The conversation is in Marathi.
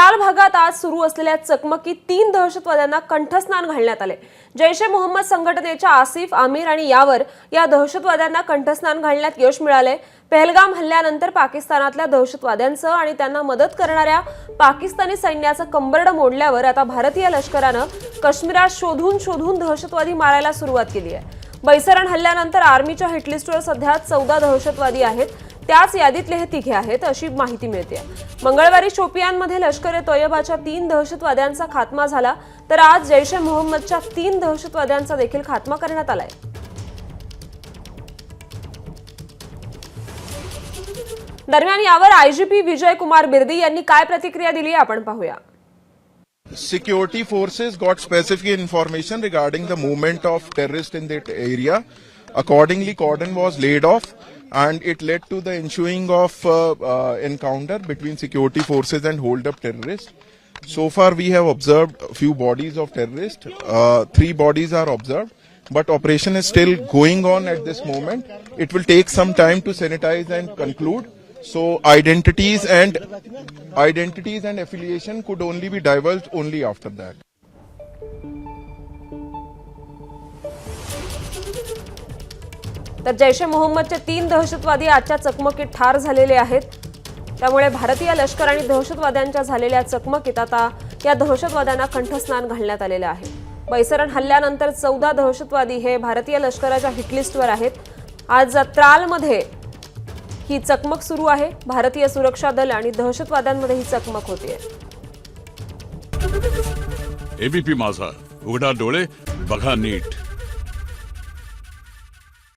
त्राल भागात आज सुरू असलेल्या चकमकीत तीन दहशतवाद्यांना कंठस्नान घालण्यात आले. जैश ए मोहम्मद संघटनेच्या आसिफ आमिर आणि यावर या दहशतवाद्यांना कंठस्नान घालण्यात यश मिळाले. पहलगाम हल्ल्यानंतर पाकिस्तानातल्या दहशतवाद्यांचं आणि त्यांना मदत करणाऱ्या पाकिस्तानी सैन्याचं कंबरडं मोडल्यावर आता भारतीय लष्करानं काश्मीरात शोधून शोधून दहशतवादी मारायला सुरुवात केली आहे. बैसरण हल्ल्यानंतर आर्मीच्या हिटलिस्टवर सध्या चौदा दहशतवादी आहेत. त्याच यादीतले हे तिघे आहेत अशी माहिती मिळते. मंगळवारी शोपियानमध्ये लष्कर ए तोयबाच्या तीन दहशतवाद्यांचा खात्मा झाला तर आज जैश ए मोहम्मदच्या तीन दहशतवाद्यांचा देखील खात्मा करण्यात आलाय. दरम्यान यावर आयजीपी विजय कुमार बिर्दी यांनी काय प्रतिक्रिया दिली आपण पाहूया. Security forces got specific information regarding the movement of terrorists in that area. Accordingly, cordon was laid off, and it led to the ensuing of uh, uh, encounter between security forces and hold-up terrorists. So far, we have observed a few bodies of terrorists. Uh, three bodies are observed, but operation is still going on at this moment. It will take some time to sanitize and conclude. So identities and identities and affiliation could only be divulged only after that. तर जैश ए मोहम्मदचे तीन दहशतवादी आजच्या चकमकीत ठार झालेले आहेत. त्यामुळे भारतीय लष्कर आणि दहशतवाद्यांच्या झालेल्या चकमकीत आता या दहशतवाद्यांना कंठस्नान घालण्यात आलेलं आहे. बैसरण हल्ल्यानंतर चौदा दहशतवादी हे भारतीय लष्कराच्या हिटलिस्टवर आहेत. आज त्रालमध्ये ही चकमक सुरू आहे. भारतीय सुरक्षा दल आणि दहशतवाद्यांमध्ये ही चकमक होतीये. एबीपी माझा. उघडा डोळे बघा नीट.